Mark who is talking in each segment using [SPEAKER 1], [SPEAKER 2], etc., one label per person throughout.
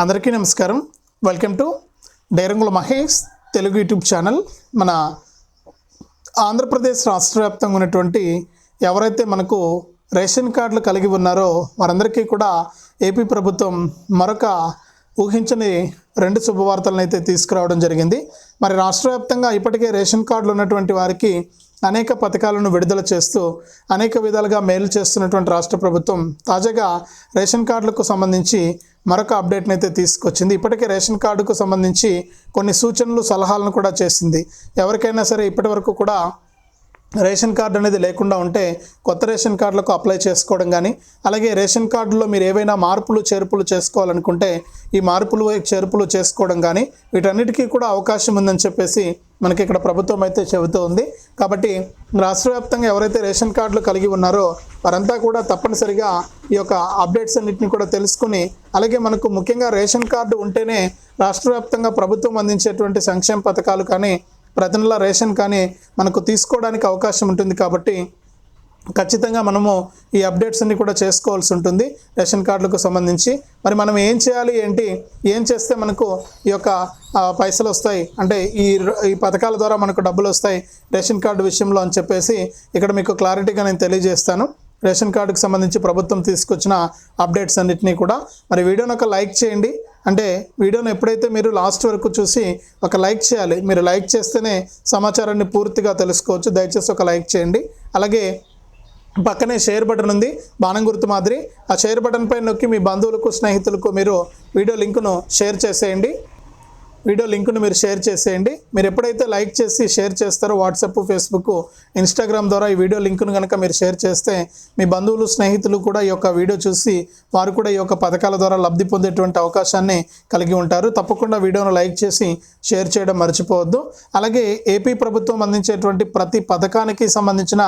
[SPEAKER 1] అందరికీ నమస్కారం. Welcome to డైరంగుల మహేష్ తెలుగు యూట్యూబ్ ఛానల్. మన ఆంధ్రప్రదేశ్ రాష్ట్ర వ్యాప్తంగా ఉన్నటువంటి ఎవరైతే మనకు రేషన్ కార్డులు కలిగి ఉన్నారో వారందరికీ కూడా ఏపీ ప్రభుత్వం మరొక ఊహించని రెండు శుభవార్తలను అయితే తీసుకురావడం జరిగింది. మరి రాష్ట్ర వ్యాప్తంగా ఇప్పటికే రేషన్ కార్డులు ఉన్నటువంటి వారికి అనేక పథకాలను విడుదల చేస్తూ అనేక విధాలుగా మేలు చేస్తున్నటువంటి రాష్ట్ర ప్రభుత్వం తాజాగా రేషన్ కార్డులకు సంబంధించి మరొక అప్డేట్ని అయితే తీసుకొచ్చింది. ఇప్పటికే రేషన్ కార్డుకు సంబంధించి కొన్ని సూచనలు సలహాలను కూడా చేసింది. ఎవరికైనా సరే ఇప్పటి వరకు కూడా రేషన్ కార్డు అనేది లేకుండా ఉంటే కొత్త రేషన్ కార్డులకు అప్లై చేసుకోవడం కానీ అలాగే రేషన్ కార్డులో మీరు ఏవైనా మార్పులు చేర్పులు చేసుకోవాలనుకుంటే ఈ మార్పులు చేర్పులు చేసుకోవడం కానీ వీటన్నిటికీ కూడా అవకాశం ఉందని చెప్పేసి మనకి ఇక్కడ ప్రభుత్వం అయితే చెబుతూ ఉంది. కాబట్టి రాష్ట్రవ్యాప్తంగా ఎవరైతే రేషన్ కార్డులు కలిగి ఉన్నారో వారంతా కూడా తప్పనిసరిగా ఈ యొక్క అప్డేట్స్ అన్నింటిని కూడా తెలుసుకుని అలాగే మనకు ముఖ్యంగా రేషన్ కార్డు ఉంటేనే రాష్ట్ర వ్యాప్తంగా ప్రభుత్వం అందించేటువంటి సంక్షేమ పథకాలు కానీ ప్రతి నెల రేషన్ కానీ మనకు తీసుకోవడానికి అవకాశం ఉంటుంది కాబట్టి ఖచ్చితంగా మనము ఈ అప్డేట్స్ అన్ని కూడా చేసుకోవాల్సి ఉంటుంది రేషన్ కార్డులకు సంబంధించి. మరి మనం ఏం చేయాలి ఏంటి ఏం చేస్తే మనకు ఈ యొక్క పైసలు వస్తాయి? అంటే ఈ ఈ పథకాల ద్వారా మనకు డబ్బులు వస్తాయి రేషన్ కార్డు విషయంలో అని చెప్పేసి ఇక్కడ మీకు క్లారిటీగా నేను తెలియజేస్తాను. రేషన్ కార్డుకు సంబంధించి ప్రభుత్వం తీసుకొచ్చిన అప్డేట్స్ అన్నిటినీ కూడా. మరి వీడియోని ఒక లైక్ చేయండి. అంటే వీడియోను ఎప్పుడైతే మీరు లాస్ట్ వరకు చూసి ఒక లైక్ చేయాలి మీరు లైక్ చేస్తేనే సమాచారాన్ని పూర్తిగా తెలుసుకోవచ్చు. దయచేసి ఒక లైక్ చేయండి. అలాగే పక్కనే షేర్ బటన్ ఉంది బాణం గుర్తు మాదిరి. ఆ షేర్ బటన్ పైన నొక్కి మీ బంధువులకు స్నేహితులకు మీరు వీడియో లింకును షేర్ చేసేయండి. వీడియో లింకును మీరు షేర్ చేసేయండి. మీరు ఎప్పుడైతే లైక్ చేసి షేర్ చేస్తారో వాట్సాప్ ఫేస్బుక్ ఇన్స్టాగ్రామ్ ద్వారా ఈ వీడియో లింకును కనుక మీరు షేర్ చేస్తే మీ బంధువులు స్నేహితులు కూడా ఈ యొక్క వీడియో చూసి వారు కూడా ఈ యొక్క పథకాల ద్వారా లబ్ధి పొందేటువంటి అవకాశాన్ని కలిగి ఉంటారు. తప్పకుండా వీడియోను లైక్ చేసి షేర్ చేయడం మర్చిపోవద్దు. అలాగే ఏపీ ప్రభుత్వం అందించేటువంటి ప్రతి పథకానికి సంబంధించిన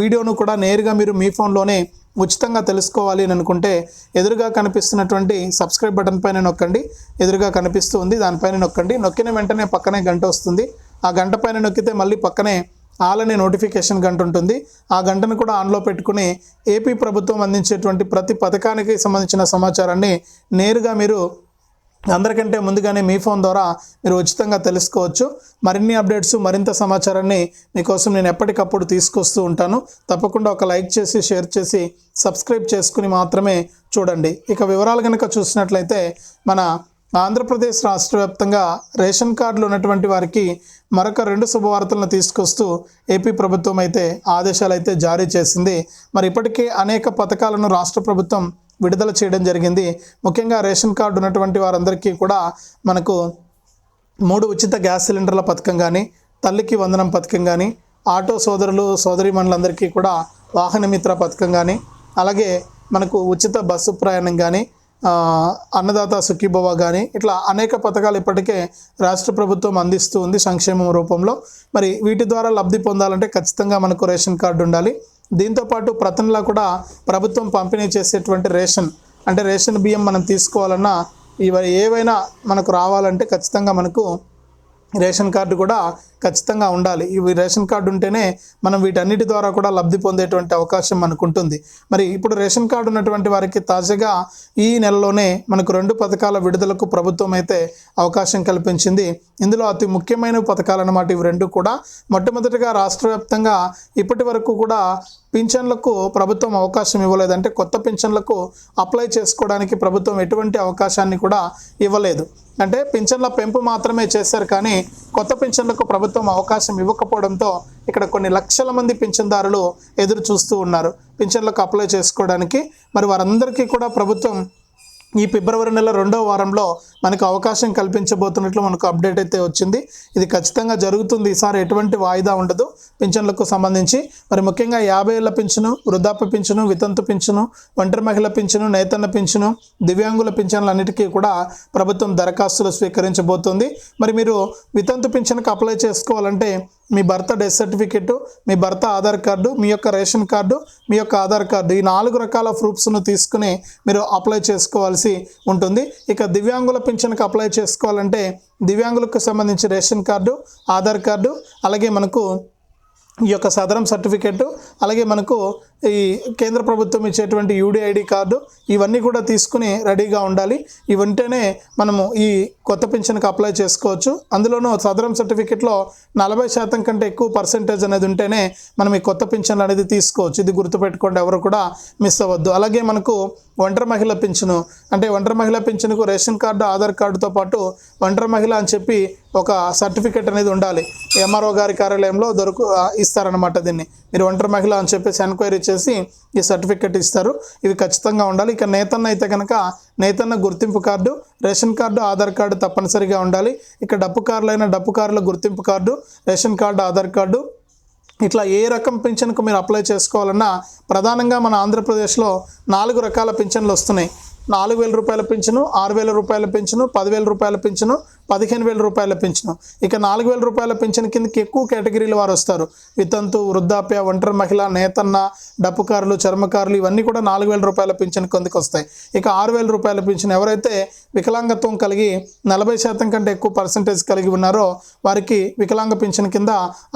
[SPEAKER 1] వీడియోను కూడా నేరుగా మీరు మీ ఫోన్లోనే ఉచితంగా తెలుసుకోవాలి అని అనుకుంటే ఎదురుగా కనిపిస్తున్నటువంటి సబ్స్క్రైబ్ బటన్ పైన నొక్కండి. ఎదురుగా కనిపిస్తూ ఉంది దానిపైన నొక్కండి. నొక్కిన వెంటనే పక్కనే గంట వస్తుంది. ఆ గంట పైన నొక్కితే మళ్ళీ పక్కనే ఆల్ అనే నోటిఫికేషన్ గంట ఉంటుంది. ఆ గంటను కూడా ఆన్లో పెట్టుకుని ఏపీ ప్రభుత్వం అందించేటువంటి ప్రతి పథకానికి సంబంధించిన సమాచారాన్ని నేరుగా మీరు అందరికంటే ముందుగానే మీ ఫోన్ ద్వారా మీరు ఉచితంగా తెలుసుకోవచ్చు. మరిన్ని అప్డేట్స్ మరింత సమాచారాన్ని మీకోసం నేను ఎప్పటికప్పుడు తీసుకొస్తూ ఉంటాను. తప్పకుండా ఒక లైక్ చేసి షేర్ చేసి సబ్స్క్రైబ్ చేసుకుని మాత్రమే చూడండి. ఇక వివరాలు కనుక చూసినట్లయితే మన ఆంధ్రప్రదేశ్ రాష్ట్ర వ్యాప్తంగా రేషన్ కార్డులు ఉన్నటువంటి వారికి మరొక రెండు శుభవార్తలను తీసుకొస్తూ ఏపీ ప్రభుత్వం అయితే ఆదేశాలు అయితే జారీ చేసింది. మరి ఇప్పటికే అనేక పథకాలను రాష్ట్ర ప్రభుత్వం విడుదల చేయడం జరిగింది. ముఖ్యంగా రేషన్ కార్డు ఉన్నటువంటి వారందరికీ కూడా మనకు మూడు ఉచిత గ్యాస్ సిలిండర్ల పథకం కానీ తల్లికి వందనం పథకం కానీ ఆటో సోదరులు సోదరీమణులందరికీ కూడా వాహన మిత్ర పథకం కానీ అలాగే మనకు ఉచిత బస్సు ప్రయాణం కానీ అన్నదాత సుఖీభవ కానీ ఇట్లా అనేక పథకాలు ఇప్పటికే రాష్ట్ర ప్రభుత్వం అందిస్తూ ఉంది సంక్షేమం రూపంలో. మరి వీటి ద్వారా లబ్ధి పొందాలంటే ఖచ్చితంగా మనకు రేషన్ కార్డు ఉండాలి. దీంతోపాటు ప్రతి నెలా కూడా ప్రభుత్వం పంపిణీ చేసేటువంటి రేషన్ అంటే రేషన్ బియ్యం మనం తీసుకోవాలన్నా ఇవి ఏవైనా మనకు రావాలంటే ఖచ్చితంగా మనకు రేషన్ కార్డు కూడా ఖచ్చితంగా ఉండాలి. ఇవి రేషన్ కార్డు ఉంటేనే మనం వీటన్నిటి ద్వారా కూడా లబ్ధి పొందేటువంటి అవకాశం మనకు ఉంటుంది మరి ఇప్పుడు రేషన్ కార్డు ఉన్నటువంటి వారికి తాజాగా ఈ నెలలోనే మనకు రెండు పథకాల విడుదలకు ప్రభుత్వం అయితే అవకాశం కల్పించింది. ఇందులో అతి ముఖ్యమైన పథకాలు అన్నమాట ఇవి రెండు కూడా. మొట్టమొదటిగా రాష్ట్ర వ్యాప్తంగా ఇప్పటి వరకు కూడా పింఛన్లకు ప్రభుత్వం అవకాశం ఇవ్వలేదు. అంటే కొత్త పింఛన్లకు అప్లై చేసుకోవడానికి ప్రభుత్వం ఎటువంటి అవకాశాన్ని కూడా ఇవ్వలేదు. అంటే పింఛన్ల పెంపు మాత్రమే చేశారు కానీ కొత్త పింఛన్లకు ప్రభుత్వం ప్రభుత్వం అవకాశం ఇవ్వకపోవడంతో ఇక్కడ కొన్ని లక్షల మంది పింఛన్దారులు ఎదురు చూస్తూ ఉన్నారు. పింఛన్లకు అప్లై చేసుకోవడానికి మరి వారందరికీ కూడా ప్రభుత్వం ఈ ఫిబ్రవరి నెల రెండో వారంలో మనకు అవకాశం కల్పించబోతున్నట్లు మనకు అప్డేట్ అయితే వచ్చింది. ఇది ఖచ్చితంగా జరుగుతుంది. ఈసారి ఎటువంటి వాయిదా ఉండదు. పింఛన్లకు సంబంధించి మరి ముఖ్యంగా యాభై ఏళ్ళ పింఛను వృద్ధాప్య పింఛను వితంతు పింఛను ఒంటరి మహిళ పింఛను నేతన్న పింఛను దివ్యాంగుల పింఛన్లన్నిటికీ కూడా ప్రభుత్వం దరఖాస్తులు స్వీకరించబోతుంది. మరి మీరు వితంతు పింఛన్కి అప్లై చేసుకోవాలంటే మీ భర్త డెత్ సర్టిఫికెట్ మీ భర్త ఆధార్ కార్డు మీ యొక్క రేషన్ కార్డు మీ యొక్క ఆధార్ కార్డు ఈ నాలుగు రకాల ప్రూఫ్స్ను తీసుకుని మీరు అప్లై చేసుకోవాల్సి ఉంటుంది. ఇక దివ్యాంగుల పింఛన్కి అప్లై చేసుకోవాలంటే దివ్యాంగులకు సంబంధించి రేషన్ కార్డు ఆధార్ కార్డు అలాగే మనకు ఈ యొక్క సదరం సర్టిఫికెట్ అలాగే మనకు ఈ కేంద్ర ప్రభుత్వం ఇచ్చేటువంటి యూడిఐడి కార్డు ఇవన్నీ కూడా తీసుకుని రెడీగా ఉండాలి. ఇవంటేనే మనము ఈ కొత్త పెన్షన్కి అప్లై చేసుకోవచ్చు. అందులోనూ సదరం సర్టిఫికెట్లో నలభై శాతం కంటే ఎక్కువ పర్సెంటేజ్ అనేది ఉంటేనే మనం ఈ కొత్త పెన్షన్లు అనేది తీసుకోవచ్చు. ఇది గుర్తుపెట్టుకోండి ఎవరు కూడా మిస్ అవ్వద్దు. అలాగే మనకు ఒంటరి మహిళ పింఛను అంటే ఒంటరి మహిళ పింఛనుకు రేషన్ కార్డు ఆధార్ కార్డుతో పాటు ఒంటరి మహిళ అని చెప్పి ఒక సర్టిఫికెట్ అనేది ఉండాలి. ఎంఆర్ఓ గారి కార్యాలయంలో దొరుకు ఇస్తారనమాట దీన్ని. మీరు ఒంటరి మహిళ అని చెప్పేసి ఎంక్వైరీ చేసి ఈ సర్టిఫికెట్ ఇస్తారు. ఇవి ఖచ్చితంగా ఉండాలి. ఇక నేతన్న అయితే కనుక నేతన్న గుర్తింపు card ration card Aadhaar card తప్పనిసరిగా ఉండాలి. ఇక డప్పు కార్లైన డప్పు కార్ల గుర్తింపు card ration card Aadhaar card ఇట్లా ఏ రకం పింఛన్కు మీరు అప్లై చేసుకోవాలన్నా ప్రధానంగా మన ఆంధ్రప్రదేశ్లో నాలుగు రకాల పింఛన్లు వస్తున్నాయి. నాలుగు వేల రూపాయల పింఛను ఆరు వేల రూపాయల పింఛను పదివేల రూపాయల పింఛను పదిహేను వేల రూపాయల పింఛను. ఇక నాలుగు వేల రూపాయల పింఛన్ కిందకి ఎక్కువ కేటగిరీల వారు వస్తారు. వితంతు వృద్ధాప్య ఒంటరి మహిళ నేతన్న డప్పుకారులు చర్మకారులు ఇవన్నీ కూడా నాలుగు వేల రూపాయల పింఛన్ కిందకి వస్తాయి. ఇక ఆరు వేల రూపాయల పింఛన్ ఎవరైతే వికలాంగత్వం కలిగి నలభై శాతం కంటే ఎక్కువ పర్సంటేజ్ కలిగి ఉన్నారో వారికి వికలాంగ పింఛన్ కింద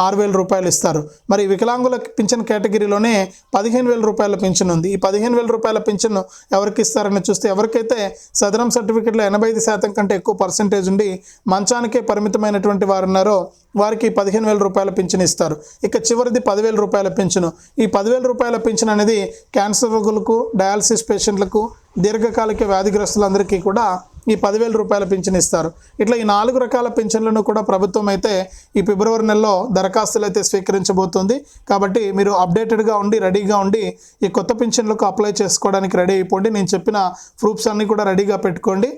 [SPEAKER 1] ఆరు వేల రూపాయలు ఇస్తారు. మరి వికలాంగుల పింఛన్ కేటగిరీలోనే పదిహేను వేల రూపాయల పింఛన్ ఉంది. ఈ పదిహేను వేల రూపాయల పింఛన్ ఎవరికి ఇస్తారని చూస్తే ఎవరికైతే సదరం సర్టిఫికెట్లో ఎనభై ఐదు శాతం కంటే ఎక్కువ పర్సంటేజ్ ఉండి మంచానికే పరిమితమైనటువంటి వారు ఉన్నారో వారికి పదిహేను వేల రూపాయల పింఛన్ ఇస్తారు. ఇక చివరిది పదివేల రూపాయల పింఛను. ఈ పదివేల రూపాయల పింఛన్ అనేది క్యాన్సర్ రోగులకు డయాలసిస్ పేషెంట్లకు దీర్ఘకాలిక వ్యాధిగ్రస్తులందరికీ కూడా ఈ పదివేల రూపాయల పింఛన్ ఇస్తారు. ఇట్లా ఈ నాలుగు రకాల పింఛన్లను కూడా ప్రభుత్వం అయితే ఈ ఫిబ్రవరి నెలలో దరఖాస్తులు అయితే స్వీకరించబోతుంది. కాబట్టి మీరు అప్డేటెడ్గా ఉండి రెడీగా ఉండి ఈ కొత్త పింఛన్లకు అప్లై చేసుకోవడానికి రెడీ అయిపోండి. నేను చెప్పిన ప్రూఫ్స్ అన్నీ కూడా రెడీగా పెట్టుకోండి.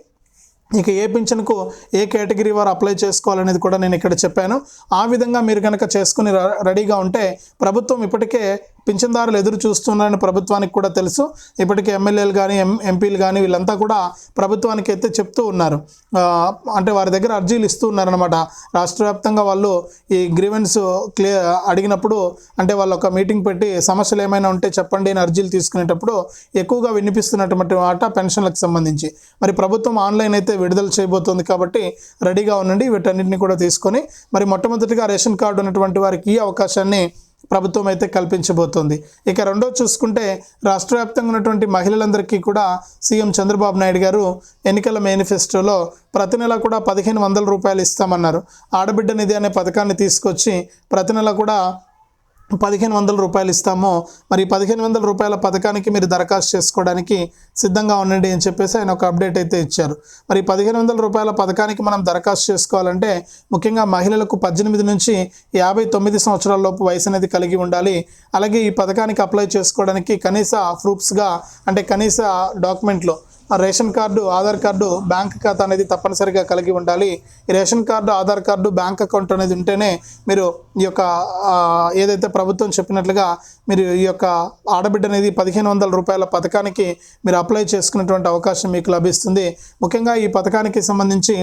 [SPEAKER 1] ఇక ఏ పింఛన్కు ఏ కేటగిరీ వారు అప్లై చేసుకోవాలనేది కూడా నేను ఇక్కడ చెప్పాను. ఆ విధంగా మీరు కనుక చేసుకుని ర- రెడీగా ఉంటే ప్రభుత్వం ఇప్పటికే పింఛన్దారులు ఎదురు చూస్తున్నారని ప్రభుత్వానికి కూడా తెలుసు. ఇప్పటికే ఎమ్మెల్యేలు కానీ ఎం ఎంపీలు కానీ వీళ్ళంతా కూడా ప్రభుత్వానికి అయితే చెప్తూ ఉన్నారు. అంటే వారి దగ్గర అర్జీలు ఇస్తూ ఉన్నారనమాట రాష్ట్ర వ్యాప్తంగా వాళ్ళు ఈ గ్రీవెన్స్ క్లియర్ అడిగినప్పుడు అంటే వాళ్ళు ఒక మీటింగ్ పెట్టి సమస్యలు ఏమైనా ఉంటే చెప్పండి అని అర్జీలు తీసుకునేటప్పుడు ఎక్కువగా వినిపిస్తున్నటువంటి మాట పెన్షన్లకు సంబంధించి. మరి ప్రభుత్వం ఆన్లైన్ అయితే విడుదల చేయబోతోంది కాబట్టి రెడీగా ఉండండి. వీటన్నిటిని కూడా తీసుకొని మరి మొట్టమొదటిగా రేషన్ కార్డు ఉన్నటువంటి వారికి ఈ అవకాశాన్ని ప్రభుత్వం అయితే కల్పించబోతోంది. ఇక రెండో చూసుకుంటే రాష్ట్ర వ్యాప్తంగా ఉన్నటువంటి మహిళలందరికీ కూడా సీఎం చంద్రబాబు నాయుడు గారు ఎన్నికల మేనిఫెస్టోలో ప్రతి నెల కూడా పదిహేను వందల రూపాయలు ఇస్తామన్నారు. ఆడబిడ్డ నిధి అనే పథకాన్ని తీసుకొచ్చి ప్రతి నెల కూడా పదిహేను వందల రూపాయలు ఇస్తాము మరి పదిహేను వందల రూపాయల పథకానికి మీరు దరఖాస్తు చేసుకోవడానికి సిద్ధంగా ఉండండి అని చెప్పేసి ఆయన ఒక అప్డేట్ అయితే ఇచ్చారు. మరి పదిహేను వందల రూపాయల పథకానికి మనం దరఖాస్తు చేసుకోవాలంటే ముఖ్యంగా మహిళలకు పద్దెనిమిది నుంచి యాభై తొమ్మిది సంవత్సరాల లోపు వయసు అనేది కలిగి ఉండాలి. అలాగే ఈ పథకానికి అప్లై చేసుకోవడానికి కనీస ప్రూఫ్స్గా అంటే కనీస డాక్యుమెంట్లు ration card Aadhaar card bank ఖాతా అనేది తప్పనిసరిగా కలిగి ఉండాలి. Ration card Aadhaar card bank account అనేది ఉంటేనే మీరు ఈ యొక్క ఏదైతే ప్రభుత్వం చెప్పినట్లుగా మీరు ఈ యొక్క ఆడబిడ్డ అనేది పదిహేను వందల రూపాయల పథకానికి మీరు అప్లై చేసుకునేటువంటి అవకాశం మీకు లభిస్తుంది. ముఖ్యంగా ఈ పథకానికి సంబంధించి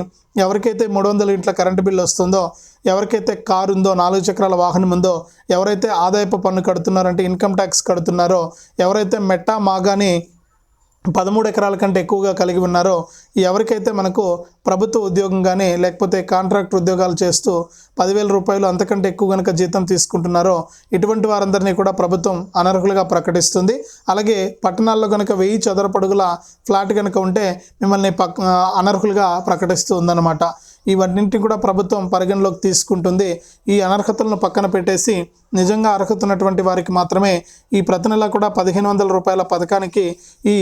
[SPEAKER 1] ఎవరికైతే మూడు వందల ఇంట్ల కరెంటు బిల్లు వస్తుందో ఎవరికైతే కారు ఉందో నాలుగు చక్రాల వాహనం ఉందో ఎవరైతే ఆదాయపు పన్ను కడుతున్నారంటే ఇన్కమ్ ట్యాక్స్ కడుతున్నారో ఎవరైతే మెట్టా మాగాని పదమూడు ఎకరాల కంటే ఎక్కువగా కలిగి ఉన్నారో ఎవరికైతే మనకు ప్రభుత్వ ఉద్యోగం కానీ లేకపోతే కాంట్రాక్ట్ ఉద్యోగాలు చేస్తూ పదివేల రూపాయలు అంతకంటే ఎక్కువ కనుక జీతం తీసుకుంటున్నారో ఇటువంటి వారందరినీ కూడా ప్రభుత్వం అనర్హులుగా ప్రకటిస్తుంది. అలాగే పట్టణాల్లో కనుక వెయ్యి చదరపడుగుల ఫ్లాట్ కనుక ఉంటే మిమ్మల్ని పక్ అనర్హులుగా ప్రకటిస్తూ ఉందన్నమాట. ఇవన్నింటినీ కూడా ప్రభుత్వం పరిగణలోకి తీసుకుంటుంది. ఈ అనర్హతలను పక్కన పెట్టేసి నిజంగా అర్హత ఉన్నటువంటి వారికి మాత్రమే ఈ ప్రతి నెల కూడా పదిహేను వందల రూపాయల పథకానికి ఈ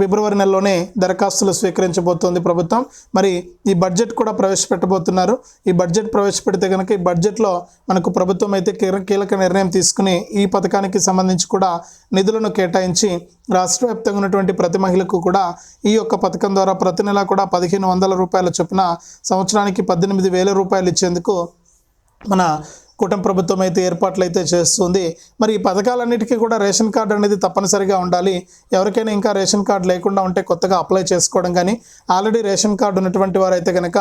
[SPEAKER 1] ఫిబ్రవరి నెలలోనే దరఖాస్తులు స్వీకరించబోతోంది ప్రభుత్వం. మరి ఈ బడ్జెట్ కూడా ప్రవేశపెట్టబోతున్నారు. ఈ బడ్జెట్ ప్రవేశపెడితే కనుక ఈ బడ్జెట్లో మనకు ప్రభుత్వం అయితే కీలక నిర్ణయం తీసుకుని ఈ పథకానికి సంబంధించి కూడా నిధులను కేటాయించి రాష్ట్ర వ్యాప్తంగా ఉన్నటువంటి ప్రతి మహిళకు కూడా ఈ యొక్క పథకం ద్వారా ప్రతి నెల కూడా పదిహేను వందల రూపాయల చొప్పున సంవత్సరానికి పద్దెనిమిది వేల రూపాయలు ఇచ్చేందుకు మన కూటమి ప్రభుత్వం అయితే ఏర్పాట్లు అయితే చేస్తుంది. మరి ఈ పథకాలన్నిటికీ కూడా రేషన్ కార్డు అనేది తప్పనిసరిగా ఉండాలి. ఎవరికైనా ఇంకా రేషన్ కార్డు లేకుండా ఉంటే కొత్తగా అప్లై చేసుకోవడం కానీ ఆల్రెడీ రేషన్ కార్డు ఉన్నటువంటి వారు అయితే కనుక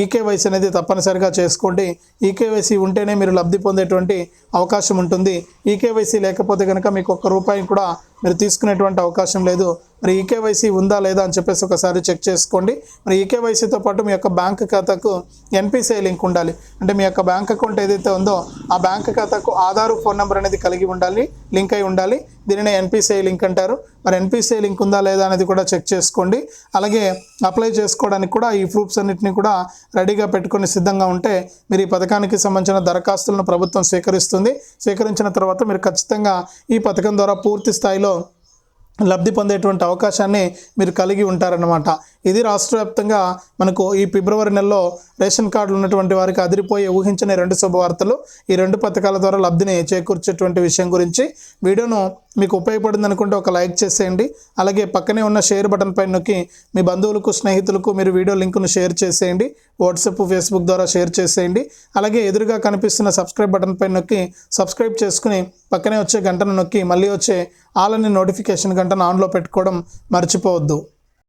[SPEAKER 1] ఈకేవైసీ అనేది తప్పనిసరిగా చేసుకోండి. ఈకేవైసీ ఉంటేనే మీరు లబ్ధి పొందేటువంటి అవకాశం ఉంటుంది. ఈకేవైసీ లేకపోతే కనుక మీకు ఒక్క రూపాయి కూడా మీరు తీసుకునేటువంటి అవకాశం లేదు. మరి ఈకేవైసీ ఉందా లేదా అని చెప్పేసి ఒకసారి చెక్ చేసుకోండి. మరి ఈకేవైసీతో పాటు మీ యొక్క బ్యాంక్ ఖాతాకు ఎన్పిసిఐ లింక్ ఉండాలి. అంటే మీ యొక్క బ్యాంక్ అకౌంట్ ఏదైతే ఉందో ఆ బ్యాంక్ ఖాతాకు ఆధారు ఫోన్ నెంబర్ అనేది కలిగి ఉండాలి. లింక్ అయి ఉండాలి. దీనిని ఎన్పిసిఐ లింక్ అంటారు. మరి ఎన్పిసిఐ లింక్ ఉందా లేదా అనేది కూడా చెక్ చేసుకోండి. అలాగే అప్లై చేసుకోవడానికి కూడా ఈ ప్రూఫ్స్ అన్నిటిని కూడా రెడీగా పెట్టుకొని సిద్ధంగా ఉంటే మీరు ఈ పథకానికి సంబంధించిన దరఖాస్తులను ప్రభుత్వం స్వీకరిస్తుంది. స్వీకరించిన తర్వాత మీరు ఖచ్చితంగా ఈ పథకం ద్వారా పూర్తి స్థాయిలో లబ్ధి పొందేటువంటి అవకాశాన్ని మీరు కలిగి ఉంటారన్నమాట. ఇది రాష్ట్ర వ్యాప్తంగా మనకు ఈ ఫిబ్రవరి నెలలో రేషన్ కార్డులు ఉన్నటువంటి వారికి అదిరిపోయి ఊహించని రెండు శుభవార్తలు ఈ రెండు పథకాల ద్వారా లబ్ధిని చేకూర్చేటువంటి విషయం గురించి వీడియోను మీకు ఉపయోగపడింది అనుకుంటే ఒక లైక్ చేసేయండి. అలాగే పక్కనే ఉన్న షేర్ బటన్ పైన నొక్కి మీ బంధువులకు స్నేహితులకు మీరు వీడియో లింకును షేర్ చేసేయండి. వాట్సాప్ ఫేస్బుక్ ద్వారా షేర్ చేసేయండి. అలాగే ఎదురుగా కనిపిస్తున్న సబ్స్క్రైబ్ బటన్ పైన నొక్కి సబ్స్క్రైబ్ చేసుకుని పక్కనే వచ్చే గంటను నొక్కి మళ్ళీ వచ్చే ఆల్ నోటిఫికేషన్ గంటను ఆన్లో పెట్టుకోవడం మర్చిపోవద్దు.